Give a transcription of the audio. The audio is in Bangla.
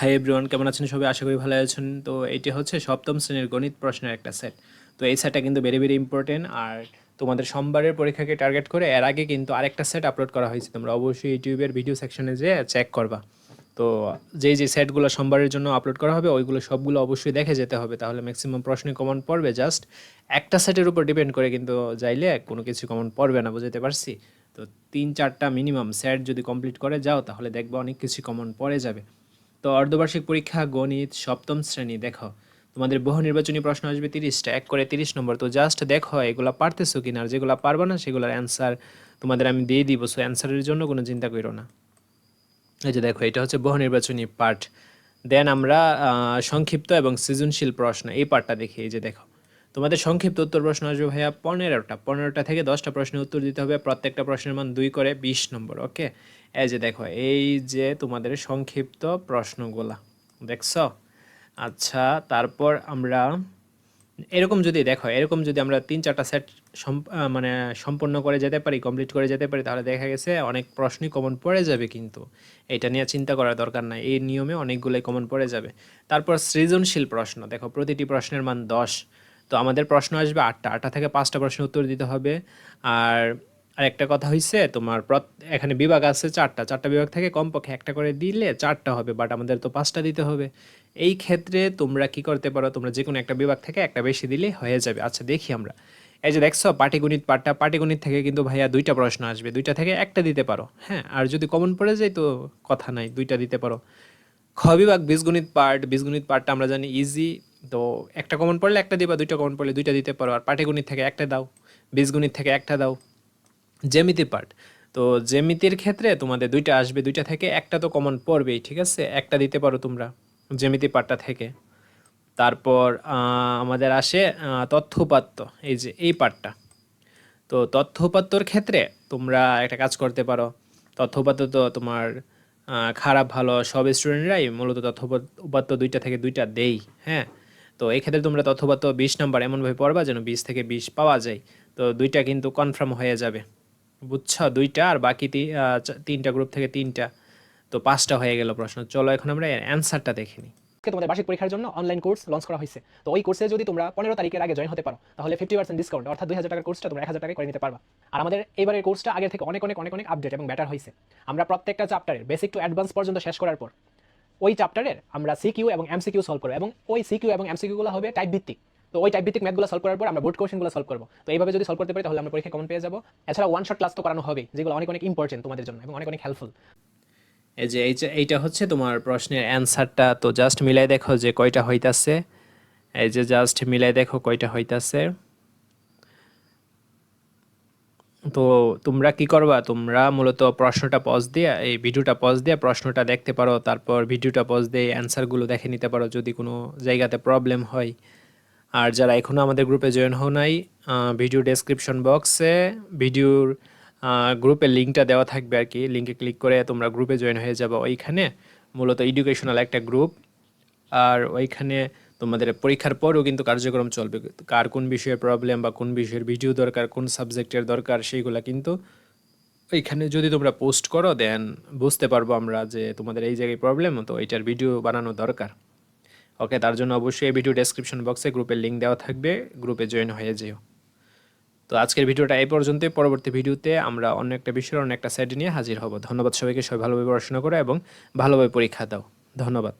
হাই এভরিওয়ান কেমন আছেন? সবাই আশা করি ভালো আছেন। তো এটি হচ্ছে সপ্তম শ্রেণির গণিত প্রশ্নের একটা সেট তো এই সেটটা কিন্তু ভেরি ভেরি ইম্পর্টেন্ট আর তোমাদের সোমবারের পরীক্ষাকে টার্গেট করে এর আগে কিন্তু আরেকটা সেট আপলোড করা হয়েছে। তোমরা অবশ্যই ইউটিউবের ভিডিও সেকশনে যেয়ে চেক করবা। তো যেই যে সেটগুলো সোমবারের জন্য আপলোড করা হবে, ওইগুলো সবগুলো অবশ্যই দেখে যেতে হবে। তাহলে ম্যাক্সিমাম প্রশ্নে কমন পড়বে জাস্ট একটা সেটের উপর ডিপেন্ড করে কিন্তু যাইলে কোনো কিছু কমন পড়বে না বুঝতে পারছি? তো তিন, চারটা মিনিমাম সেট যদি কমপ্লিট করে যাও, তাহলে দেখবে অনেক কিছু কমন পড়ে যাবে। তো অর্ধবার্ষিক পরীক্ষা, গণিত, সপ্তম শ্রেণি, দেখো। তোমাদের বহু নির্বাচনী প্রশ্ন আসবে তিরিশটা, এক করে তিরিশ নম্বর। তো জাস্ট দেখো, এগুলো পারতেছো কিনা, আর যেগুলো পারবে না, সেগুলোর অ্যান্সার তোমাদের আমি দিয়ে দিব। সো অ্যান্সারের জন্য কোনো চিন্তা করো না। এই যে দেখো, এটা হচ্ছে বহু নির্বাচনী পার্ট দেন আমরা সংক্ষিপ্ত এবং সৃজনশীল প্রশ্ন, এই পার্টটা দেখি। এই যে দেখো, তোমাদের সংক্ষিপ্ত উত্তর প্রশ্ন আসবে ভাইয়া পনেরোটা। পনেরোটা থেকে দশটা প্রশ্নের উত্তর দিতে হবে। প্রত্যেকটা প্রশ্নের মান দুই করে বিশ নম্বর ওকে এই যে দেখো, এই যে তোমাদের সংক্ষিপ্ত প্রশ্নগুলা, দেখছ? আচ্ছা তারপর আমরা এরকম যদি দেখো, এরকম যদি আমরা তিন চারটা সেট মানে সম্পূর্ণ করে যেতে পারি কমপ্লিট করে যেতে পারি, তাহলে দেখা গেছে অনেক প্রশ্নই কমন পড়ে যাবে কিন্তু। এটা নিয়ে চিন্তা করার দরকার নাই, এই নিয়মে অনেকগুলোই কমন পড়ে যাবে। তারপর সৃজনশীল প্রশ্ন, দেখো, প্রতিটি প্রশ্নের মান দশ। তো আমাদের প্রশ্ন আসবে আটটা আটটা থেকে পাঁচটা প্রশ্নের উত্তর দিতে হবে। আর আর একটা কথা হইছে, তোমার এখানে বিভাগ আছে চারটা চারটা বিভাগ থেকে কমপক্ষে একটা করে দিলে চারটা হবে বাট আমাদের তো পাঁচটা দিতে হবে। এই ক্ষেত্রে তোমরা কি করতে পারো, তোমরা যে কোনো একটা বিভাগ থেকে একটা বেশি দিলে হয়ে যাবে। আচ্ছা দেখি আমরা। এই যে দেখছ, পাটিগণিত পাঠটা, পাটিগণিত থেকে কিন্তু ভাইয়া দুইটা প্রশ্ন আসবে, দুইটা থেকে একটা দিতে পারো হ্যাঁ? আর যদি কমন পড়ে যায় তো কথা নাই, দুইটা দিতে পারো। খ বিভাগ, বীজগণিত পার্ট বীজগণিত পার্টটা আমরা জানি ইজি তো একটা কমন পড়লে একটা দিবা, দুইটা কমন পড়লে দুইটা দিতে পারো, আর পাটিগণিত থেকে একটা দাও, বীজগণিত থেকে একটা দাও। জ্যামিতি পার্ট। তো জ্যামিতির ক্ষেত্রে তোমাদের দুইটা আসবে দুইটা থেকে একটা তো কমন পড়বেই ঠিক আছে? একটা দিতে পারো তোমরা জ্যামিতি পার্টটা থেকে। তারপর আমাদের আসে আহ, তথ্যপাত্য এই যে এই পার্টটা। তো তথ্যপাত্যর ক্ষেত্রে তোমরা একটা কাজ করতে পারো। তথ্যপাত্য তো তোমার খারাপ ভালো সব স্টুডেন্টরাই মূলত তথ্যপাত্য দুইটা থেকে দুইটা দেই হ্যাঁ? তো এই ক্ষেত্রে তোমরা তথ্যপাত্য বিশ নাম্বার এমনভাবে পড়বা যেন বিশ থেকে বিশ পাওয়া যায়। তো দুইটা কিন্তু কনফার্ম হয়ে যাবে। বুঝছ? দুইটা আর বাকি তিনটা গ্রুপ থেকে তিনটা। তো পাঁচটা হয়ে গেল প্রশ্ন। চলো এখন আমরা অ্যান্সারটা দেখে নিই। তোমাদের বার্ষিক পরীক্ষার জন্য অনলাইন কোর্স লঞ্চ করা হয়েছে? তো ওই কোর্সে যদি তোমরা পনেরো তারিখের আগে জয়েন হতে পারো, তাহলে ফিফটি পার্সেন্ট ডিসকাউন্ট অর্থাৎ দুই হাজার টাকার কোর্সটা তোমরা এক হাজার টাকায় করে নিতে পারবা। আর আমাদের এইবারের কোর্সটা আগে থেকে অনেক অনেক অনেক অনেক আপডেট এবং বেটার হয়েছে। আমরা প্রত্যেকটা চ্যাপ্টারের বেসিক টু অ্যাডভান্স পর্যন্ত শেষ করার পর, ওই চ্যাপ্টারের আমরা সিকিউ এবং এমসিকিউ সলভ করব এবং ওই সিকিউ এবং এমসিকিউগুলো হবে টাইপ ভিত্তিক তো ওই টাইপ ভিত্তিক ম্যাথগুলো সলভ করার পর আমরা বোর্ড কোশ্চেনগুলো সলভ করব। তো এইভাবে যদি সলভ করতে পারি, তাহলে আমরা পরীক্ষা কমন পেয়ে যাব। এছাড়া ওয়ান শট ক্লাস তো করানো হবে যেগুলো অনেক অনেক ইম্পর্টেন্ট তোমাদের জন্য এবং অনেক অনেক হেল্পফুল এই যে এইটা হচ্ছে তোমার প্রশ্নের অ্যান্সারটা তো জাস্ট মিলাই দেখো যে কয়টা হইতাছে। এই যে জাস্ট মিলাই দেখো কয়টা হইতাছে। তো তোমরা কি করবা? তোমরা মূলত প্রশ্নটা পজ দিয়ে, এই ভিডিওটা পজ দিয়ে প্রশ্নটা দেখতে পারো। তারপর ভিডিওটা পজ দিয়ে অ্যান্সারগুলো দেখে নিতে পারো। যদি কোনো জায়গাতে প্রবলেম হয় আর যারা এখনও আমাদের গ্রুপে জয়েন হও নাই ভিডিও ডেসক্রিপশন বক্সে ভিডিওর গ্রুপের লিঙ্কটা দেওয়া থাকবে আর কি। লিঙ্কে ক্লিক করে তোমরা গ্রুপে জয়েন হয়ে যাবে। ওইখানে মূলত এডুকেশনাল একটা গ্রুপ আর ওইখানে তোমাদের পরীক্ষার পরও কিন্তু কার্যক্রম চলবে। কার কোন বিষয়ে প্রবলেম বা কোন বিষয়ের ভিডিও দরকার, কোন সাবজেক্টের দরকার, সেইগুলা কিন্তু ওইখানে যদি তোমরা পোস্ট করো দেন বুঝতে পারব আমরা যে তোমাদের এই জায়গায় প্রবলেম তো এইটার ভিডিও বানানো দরকার। ওকে তার জন্য অবশ্যই এই ভিডিও ডেসক্রিপশন বক্সে গ্রুপের লিঙ্ক দেওয়া থাকবে গ্রুপে জয়েন হয়ে যেও। তো আজকের ভিডিওটা এই পর্যন্তই। পরবর্তী ভিডিওতে আমরা অন্য একটা বিষয়ের অন্য একটা সাইড নিয়ে হাজির হব। ধন্যবাদ সবাইকে। সবাই ভালোভাবে পড়াশোনা করো এবং ভালোভাবে পরীক্ষা দাও। ধন্যবাদ।